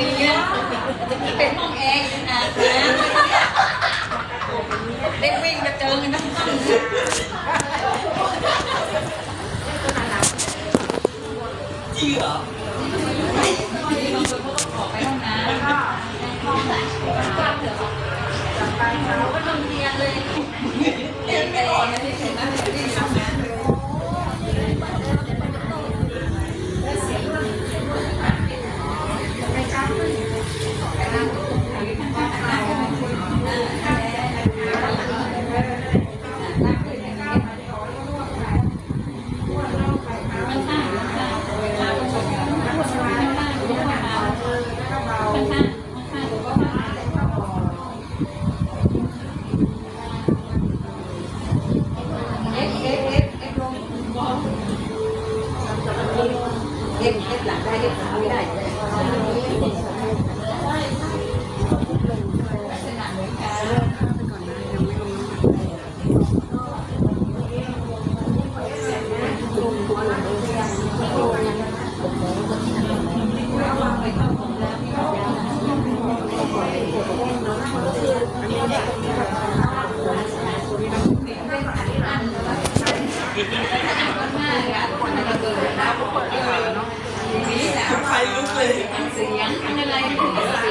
นี่แล้วจะกินกันนี้จะกินเป็นห้องแอร์อีกนะเด็กวิ่งมาเจอกันทั้งห้องจริงเหรอออกไปห้องน้ำห้องไหนเราก็ต้องเรียนเลยเรียนไปก่อนนะที่เห็นนะที่ทำงานเลย เอ็กเอ็กเอ็กเอ็กลงเอ็กเอ็กหลังได้เอ็กขาไม่ได้ลักษณะเหมือนกันนี่แหละ ใครลุกเลย เสียงอะไรถึงสิ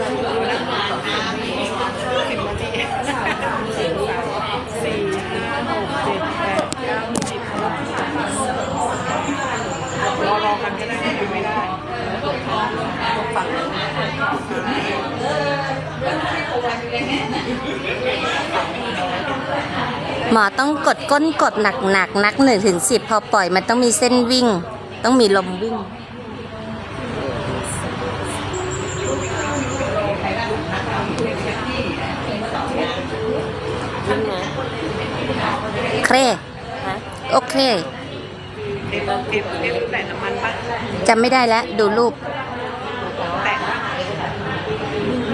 ร่างกายอามี สิบนาทีสามสี่สี่ห้าหกเจ็ดแปดเก้าสิบรอรอกันก็ได้ไม่ได้ หมอ ต้องกดก้นกดหนักๆนักหนึ่งถึงสิบพอปล่อยมันต้องมีเส้นวิ่ง ต้องมีลมวิ่ง เครโอเคเอฟเอฟเอฟแตะน้ำมันปะจำไม่ได้แล้ว ดูรูปแตะปะ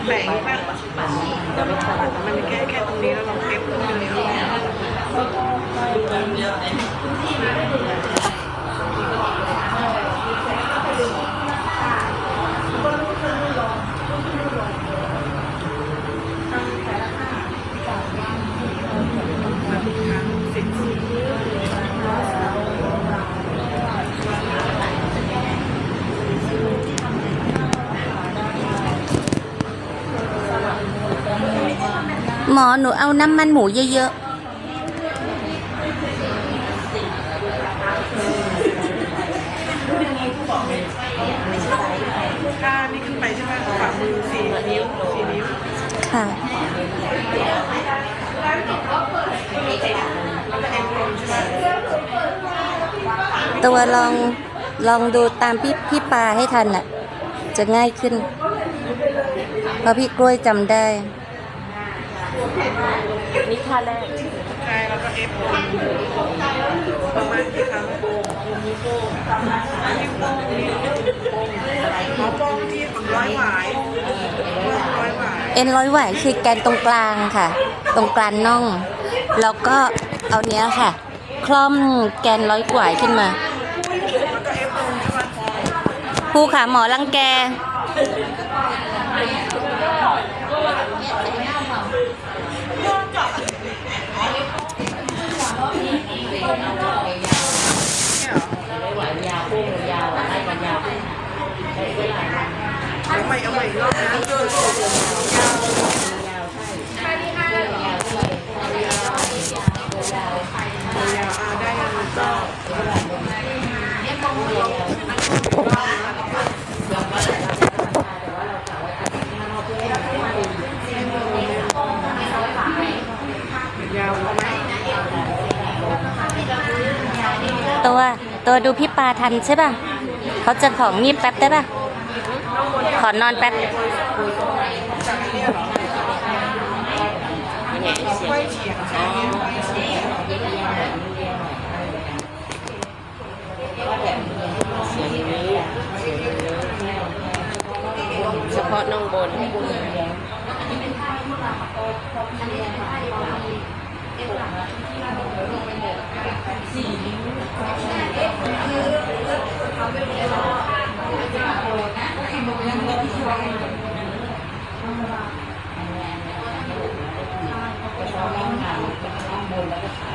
แตะปะมันแค่แค่ตรงนี้แล้วลองเอฟตรงนี้สิบ หมอหนูเอาน้ำมันหมูเยอะถ้านี่ขึ้นไปใช่ไหมฝ่ามือสี่นิ้วสี่นิ้วๆ ค่ะแล้วก็เอ็นลงใช่ไหมตัวลองลองดูตามพี่พี่ปลาให้ทันอะ จะง่ายขึ้น เพราะพี่กล้วยจำได้ นี่ท่าแรกใช่แล้วก็เอฟประมาณกี่ครั้งโป่งนิ้วโป้งนิ้วโป้งนิ้วโป้งหมอโป้งที่ร้อยหวายร้อยหวายเอ็นร้อยไหวคือแกนตรงกลางค่ะ ตรงกลางน่อง แล้วก็เอาเนี้ยค่ะ คล่อมแกนร้อยกว่าขึ้นมาผู้ขาหมอรังแก เอาใหม่เอาใหม่อีกรอบนะยาวๆยาวๆอ่าได้ยังก็ ยาวเอาไหม ตัวดูพี่ปาทันใช่ป่ะเขาจะของงีบแป๊บได้ป่ะ ขอนอนแป๊บค่อยเฉียงใช่ไหมค่อยง Ano, Wala.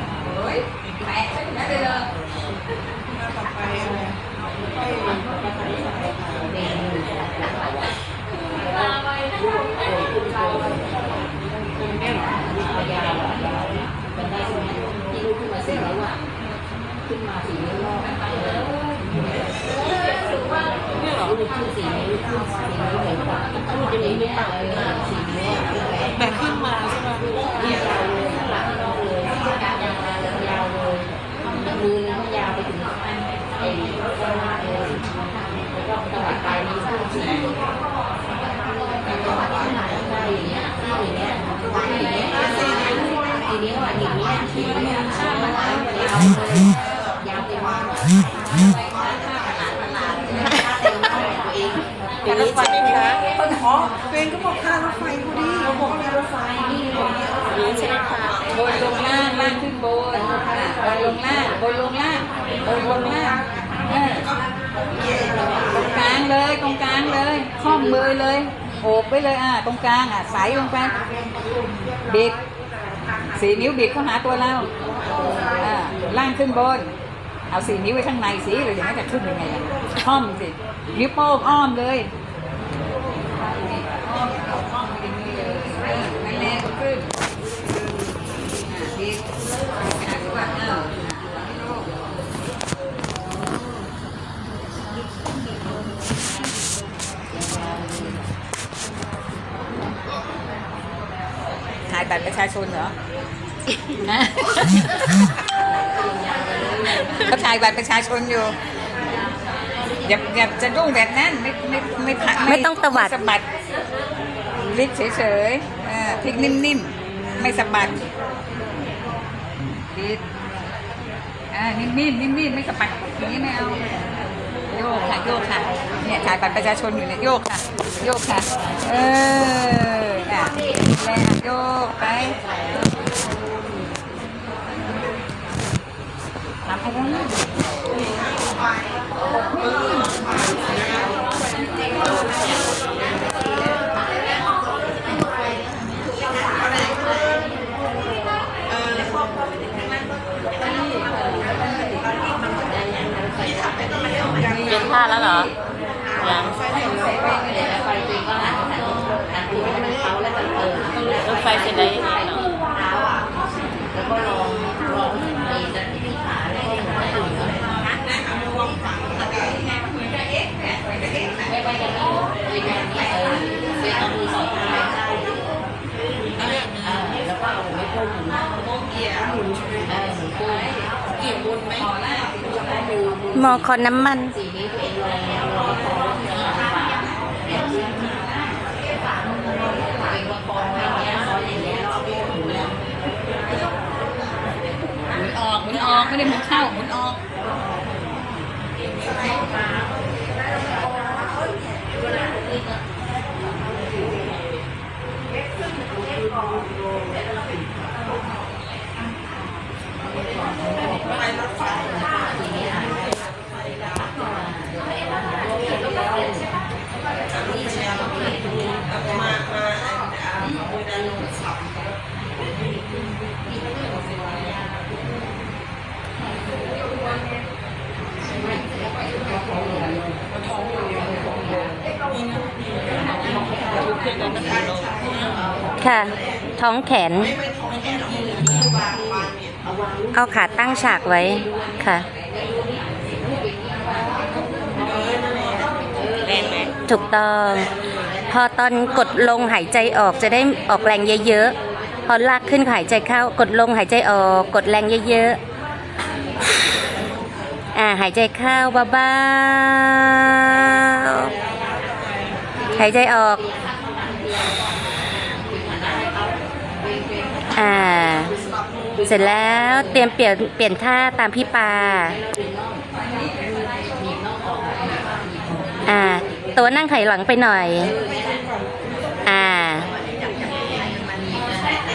การรถไฟไหมคะอ๋อตัวเองก็บอกค่ารถไฟพอดีเขาบอกค่ารถไฟรู้ใช่ไหมคะบนลงล่างล่างขึ้นบนอะบนลงล่างบนลงล่างบนลงล่างเออตรงกลางเลยตรงกลางเลยข้อมมือเลยโอบไปเลยอะตรงกลางอะใสลงไปบิดสี่นิ้วบิดเข้าหาตัวเราอ่าล่างขึ้นบน เอาสี่นิ้วไว้ข้างในสิหรืออย่างนั้นจะขึ้นยังไงล่ะข้อมสินิ้วโป้งอ้อมเลยายบัตรประชาชนเหรอเขาถ่ายบัตรประชาชนอยู่อย่าอย่าจะรุ่งแบบนั้นไม่ไม่ไม่ถ่ายไม่ต้องตวัด สะบัดลิกเฉยๆเออพลิกนิ่มๆ ไม่สะบัดลิกอ่านิ่มๆนิ่มๆไม่สะบัดอย่างนี้ไม่เอา โยกค่ะโยกค่ะเนี่ยถ่ายบัตรประชาชนอยู่เนี่ยโยกค่ะ โยกค่ะ เอออะแล้วโยกไปทำอะไร นะเป็นท่าแล้วเหรอยังรถไฟเสร็จแล้วยังไงเนาะหมอขอน้ำมัน หมุน ออกไม่ได้มุดเข้ามุดออก ค่ะ ท้องแขน เอาขาตั้งฉากไว้ค่ะ ถูกต้อง พอตอนกดลงหายใจออกจะได้ออกแรงเยอะๆ พอลากขึ้นหายใจเข้ากดลงหายใจออกกดแรงเยอะๆ อ่าหายใจเข้าเบาๆหายใจออก อ่า เสร็จแล้วเตรียมเปลี่ยนเปลี่ยนท่าตามพี่ปา อ่า ตัวนั่งไขหลังไปหน่อย อ่า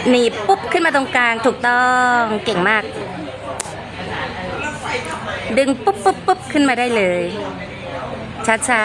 หนีบปุ๊บขึ้นมาตรงกลางถูกต้องเก่งมาก ดึงปุ๊บปุ๊บปุ๊บขึ้นมาได้เลย ช้า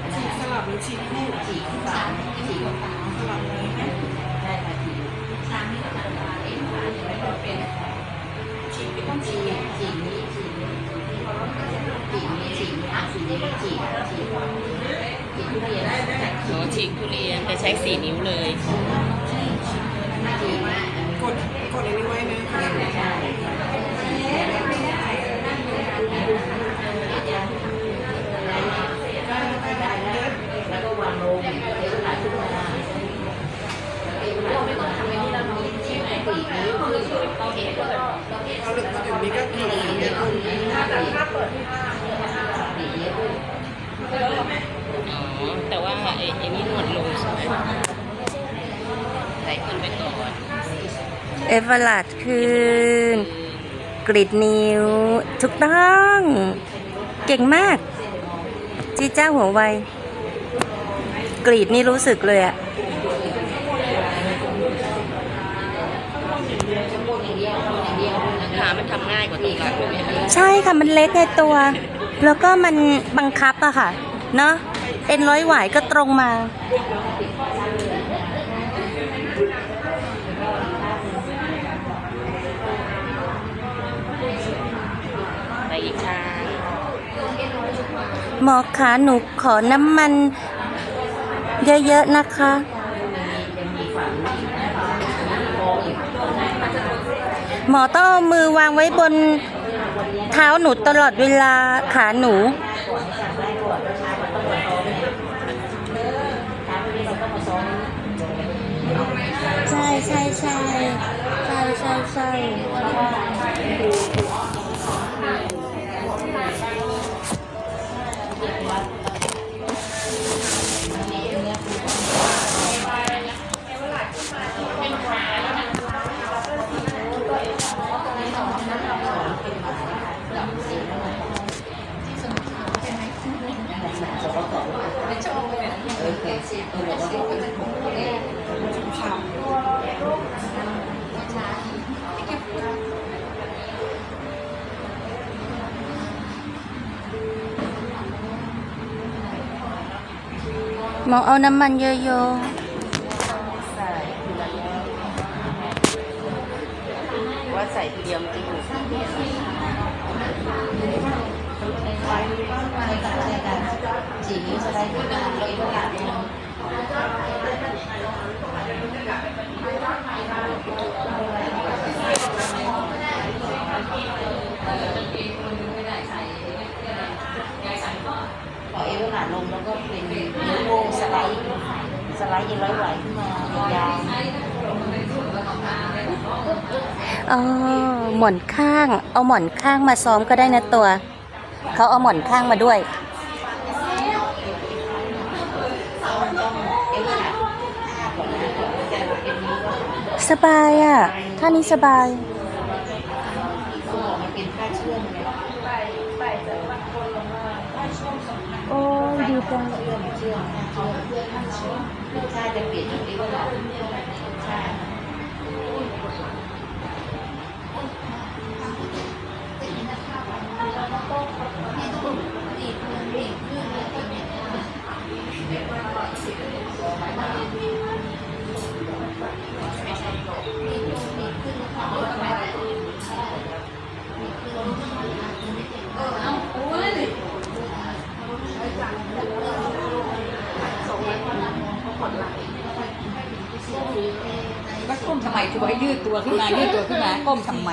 ฉีกสามสลับเลยนะได้ค่ะฉีกสามนี่ก็ตัดมาเองค่ะไม่ต้องเป็นฉีกไม่ต้องฉีกฉีกนี้ฉีกนี้ฉีกนี้ฉีกนี้อะฉีกนี้ฉีกฉีกฉีกทุเรียนฉีกทุเรียนแต่ใช้สี่นิ้วเลย กดกดอันนี้ไว้นะใช่แล้วก็วางลงเทเวลาขึ้นมาเทเวลาไม่ต้องทำให้เรามีที่ไหนตีนิ้วขึ้นเราเห็นก็แบบเราดึกมาถึงนี้ก็ตีเยอะขึ้นถ้าเปิดตีเยอะขึ้น อ๋อ แต่ว่าไอ้ไอ้นี่นวดลงใช่ไหมใส่ขึ้นไปก่อนเอเวอร์ลัดขึ้นกรีดนิ้วถูกต้อง เก่งมาก จีจ้าหัวไว กรีดนี่รู้สึกเลยอะขามันทำง่ายกว่าตรงหลังเลยไหมคะใช่ค่ะ มันเล็กไงตัว แล้วก็มันบังคับอะค่ะ เนาะเอ็นร้อยหวายก็ตรงมา ไปอีกทางหมอขาหนูขอน้ำมัน เยอะๆนะคะ หมอต้องเอามือวางไว้บน เท้าหนูตลอดเวลาขาหนู ใช่ใช่ใช่ใช่ใช่ใช่ น้ำมันเยอะว่าใส่เดียวมันจะอยู่ฉีกนิ้วสได์ขึ้นมาแล้วก็หลับลง พอเอวหนาลงแล้วก็เป็นนิ้วโป้งสไลด์ สไลด์ยันร้อยไหวขึ้นมายาวอ๋อหมอนข้าง เอาหมอนข้างมาซ้อมก็ได้นะตัว เขาเอาหมอนข้างมาด้วย สบายอะท่านี้สบาย มันเป็นผ้าเชื่อมไง โอ้ ยดีจังเชื่อมเชื่อมเชื่เพื่อผ้าเชื่อมใช่จะเปลี่ยนอย่างนี้ก็ได้ใช่เออ ก็ก้มทำไมตัวให้ยืดตัวขึ้นมายืดตัวขึ้นมาก้มทำไม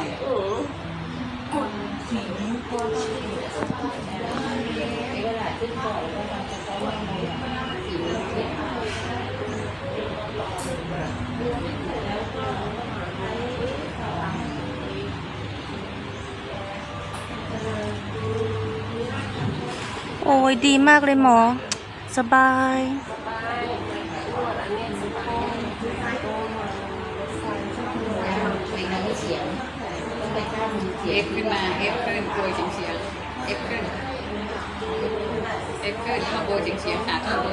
โอ้ยดีมากเลยหมอ สบาย เอฟขึ้นมาเอฟขึ้นโกยเฉียงเฉียงเอฟขึ้นเอฟขึ้นมาโกยเฉียงเฉียงขาขึ้นเล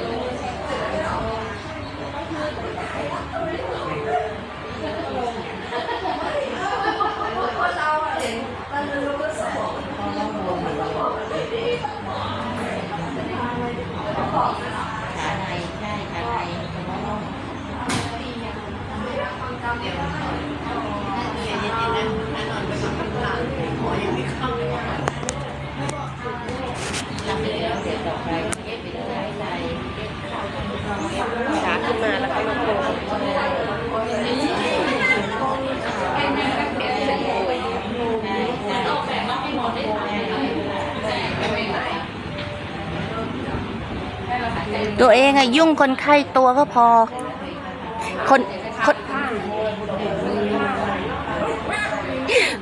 ย ตัวเองอะยุ่งคนไข้ตัวก็พอ คนคน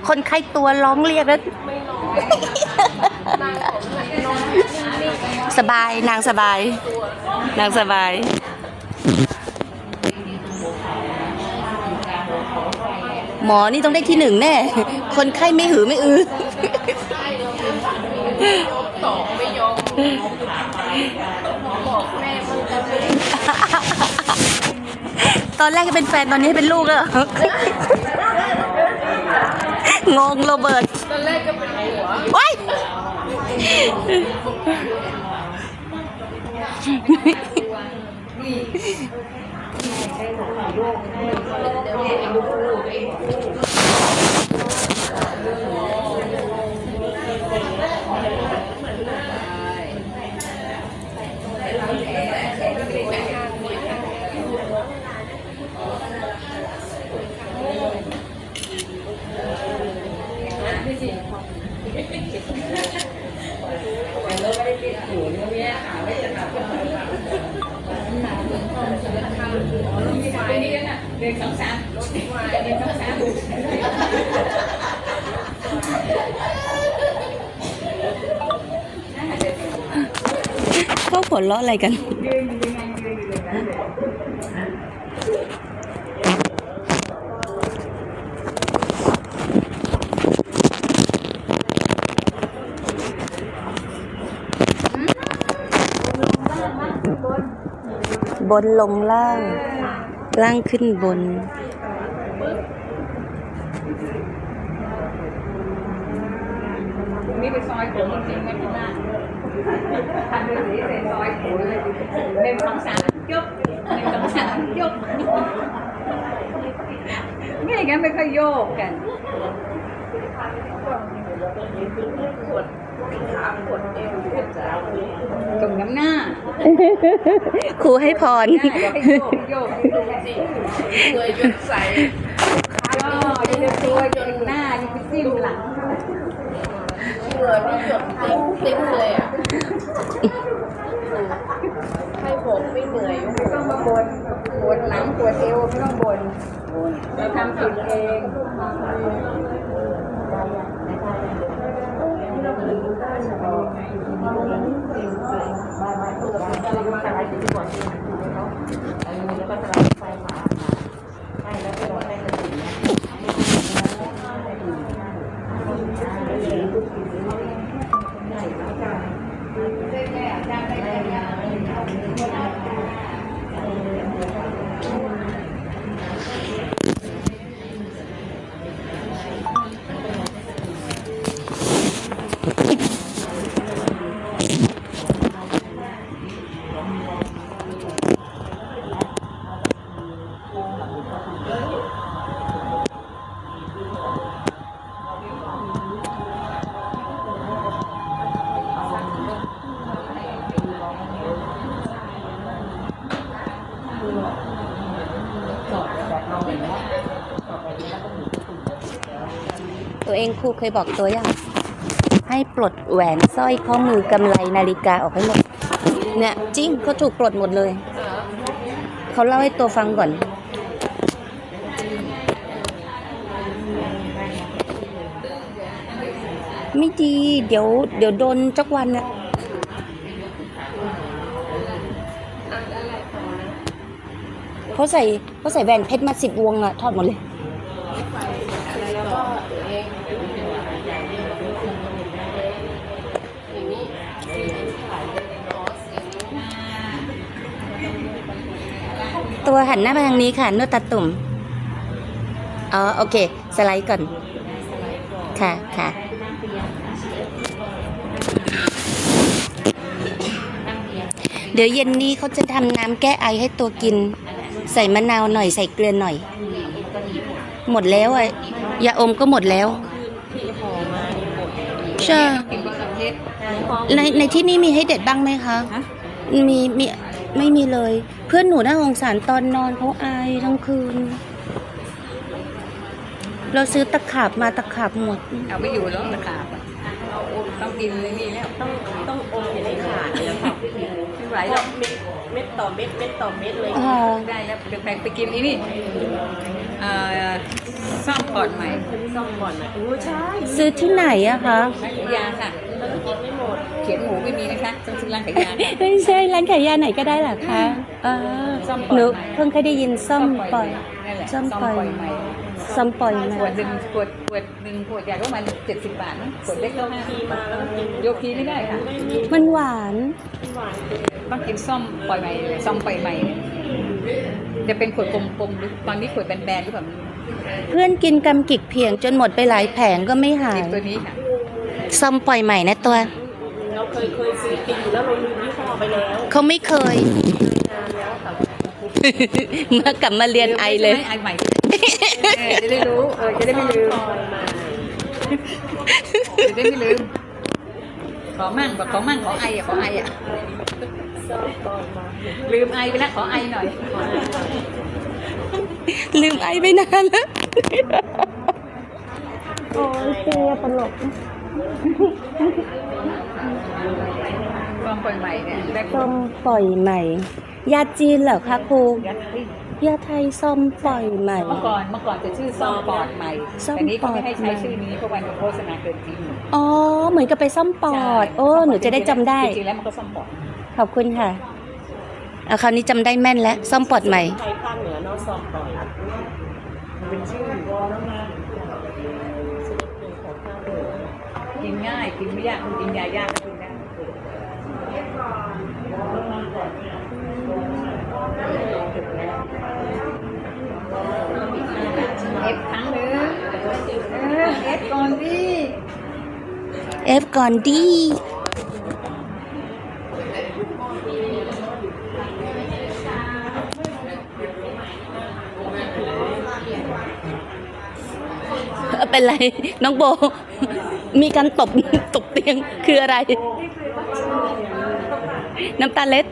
คนไข้ตัวร้องเรียกแล้วสบายนางสบาย นางสบาย หมอนี่ต้องได้ที่หนึ่งแน่ คนไข้ไม่หือไม่อือ ตอนแรกก็เป็นแฟนตอนนี้เป็นลูกแล้วเหรองงโรเบิร์ตตอนแรกก็เป็นหัวว้าย เขาหัวเราะอะไรกันบนลงล่าง ล่างขึ้นบน นี่ไปซอยผมจริงๆไหมพี่หน้าทำไปสีใส่ซอยผมเลยหนึ่งสองสามยกหนึ่งสองสามยกไม่อย่างนั้นไม่ค่อยโยกกัน ตรงน้ำหน้าครูให้พรหน้าอย่าให้โยกโยกโยกสิเคยจนใส่ย่ออย่าจะตัวจนหน้าอย่าไปจิ้มหลังเหงื่อนี่หยดติ๊งติ๊งเลยอะให้ผมไม่เหนื่อยไม่ต้องมาบนปวดหลังปวดเอวไม่ต้องบนเราทำผิดเอง ตัว รูเคยบอกตัวยังให้ปลดแหวนสร้อยข้อมือกำไรนาฬิกาออกให้หมด เนี่ยจริงเขาถูกปลดหมดเลย เขาเล่าให้ตัวฟังก่อน ไม่ดี เดี๋ยว เดี๋ยวโดนจักวันอะเขาใส่เขาใส่แหวนเพชรมาสิบวงอะทอดหมดเลย ตัวหันหน้ามาทางนี้ค่ะนวดตาตุ่มอ๋อโอเค สไลด์ก่อน ค่ะค่ะเดี๋ยวเย็นนี้เขาจะทำน้ำแก้ไอให้ตัวกิน ใส่มะนาวหน่อยใส่เกลือหน่อย หมดแล้วอะยาอมก็หมดแล้วใช่ในในที่นี้มีให้เด็ดบ้างไหมคะ มีมี ไม่มีเลย เพื่อนหนูน่าสงสารตอนนอนเขาอายทั้งคืน เราซื้อตะขาบมาตะขาบหมด เอาไปอยู่แล้วตะขาบอะต้องกินเลยนี่แล้วต้องต้องอมอย่าได้ขาดเลยครับไหวหรอกเม็ดเม็ดต่อเม็ดเม็ดต่อเม็ดเลยอ่าได้แล้วเดี๋ยวแบ่งไปกินอีนี่เอ่อ ซ่อมปอดใหม่ซ่อมก่อนนะโอ้ใช่ซื้อที่ไหนอะคะร้านขายยาค่ะแล้วก็กินไม่หมด เขียนหมูไม่มีนะคะต้องซื้อร้านขายยาค่ะไม่ใช่ร้านขายยาไหนก็ได้เหรอคะเออซ่อมปล่อย หนูใหม่เพิ่งเคยได้ยินซ่อมปล่อยนั่นแหละซ่อมปล่อยใหม่ซ่อมปล่อยใหม่ขวดหนึ่งขวดขวดหนึ่งขวดใหญ่ก็ประมาณเจ็ดสิบบาทนะขวดเล็กก็ห้าทีมาแล้วก็กินโยคีไม่ได้ค่ะ ไม่มีมันหวานหวานต้องกินซ่อมปล่อยใหม่เลยซ่อมปล่อยใหม่เนี่ยจะเป็นขวดกลมๆหรือตอนนี้ขวดแบนๆหรือเปล่าไม่รู้ เพื่อนกินกำกิกเพียงจนหมดไปหลายแผงก็ไม่หาหยิยบตัวนี้ค่ะซ่อมปล่อยใหม่นะตัว เราเคยเคยซื้อกินอยู่แล้วเราลืมยี่ห้อไปแล้วเขาไม่เคยนานแล้วค่ะเมื่อกลับมาเรียนไอเลย ไอใหม่เออจะได้รู้เออจะได้ไม่ลืมปล่อยมาจะได้ไม่ลืมขอมั่งบอกขอมั่งขอไออะขอไออะซ่อมก่อนมาลืมไอไปแล้วขอไอหน่อย ลืมไอไปนานแล้ว โอ้ยเสียตลกลองปล่อยใหม่เนี่ยแรกซ่อมปล่อยใหม่ ยาจีนเหรอคะครูยัดเฮ้ยยาไทยซ่อมปล่อยใหม่ เมื่อก่อนเมื่อก่อนจะชื่อซ่อมปอดใหม่ซ่อมแต่นี้เขาไม่ให้ปอดใหม่ใช้ชื่อนี้เพราะวันโฆษณาเกินจริงอ๋อ เหมือนกับไปซ่อมปอด โอ้ หนูจะได้จำได้ จริงๆแล้วมันก็ซ่อมปอด ขอบคุณค่ะเอาคราวนี้จำได้แม่นแล้วซ่อมปอดใหม่ไทยภาคเหนือเนาะซ่อมปล่อย เป็นชื่อของภาคเหนือกินง่ายกินไม่ยากกินยายากก็กินได้เอฟครั้งหนึ่งเอฟก่อนดิเอฟก่อนดี เป็นไร น้องโบ มีการตบตบเตียงคืออะไร น้ำตาเล็ด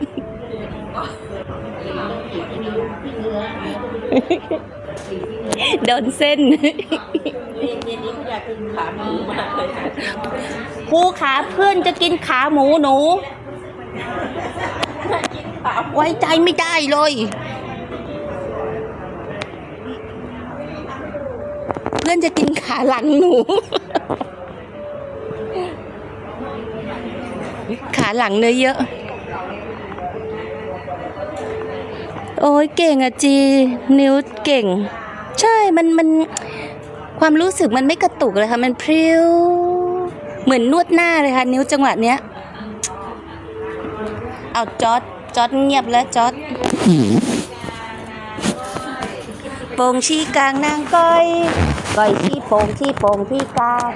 โดนเส้น เย็นเย็นนี้เขาอยากกินขาหมูมากเลยค่ะครูขาเพื่อนจะกินขาหมูหนูไว้ใจไม่ได้เลย พื่อนจะกินขาหลังหนู ขาหลังเนื้อเยอะ โอ้ยเก่งอะจี นิ้วเก่ง ใช่มันมันความรู้สึกมันไม่กระตุกเลยค่ะ มันพริ้ว เหมือนนวดหน้าเลยค่ะ นิ้วจังหวะเนี้ย เอาจอดจอดเงียบแล้วจอดโป่งชี้กลางนางก้อย ก้อยที่โป่งที่โป่งที่กลาง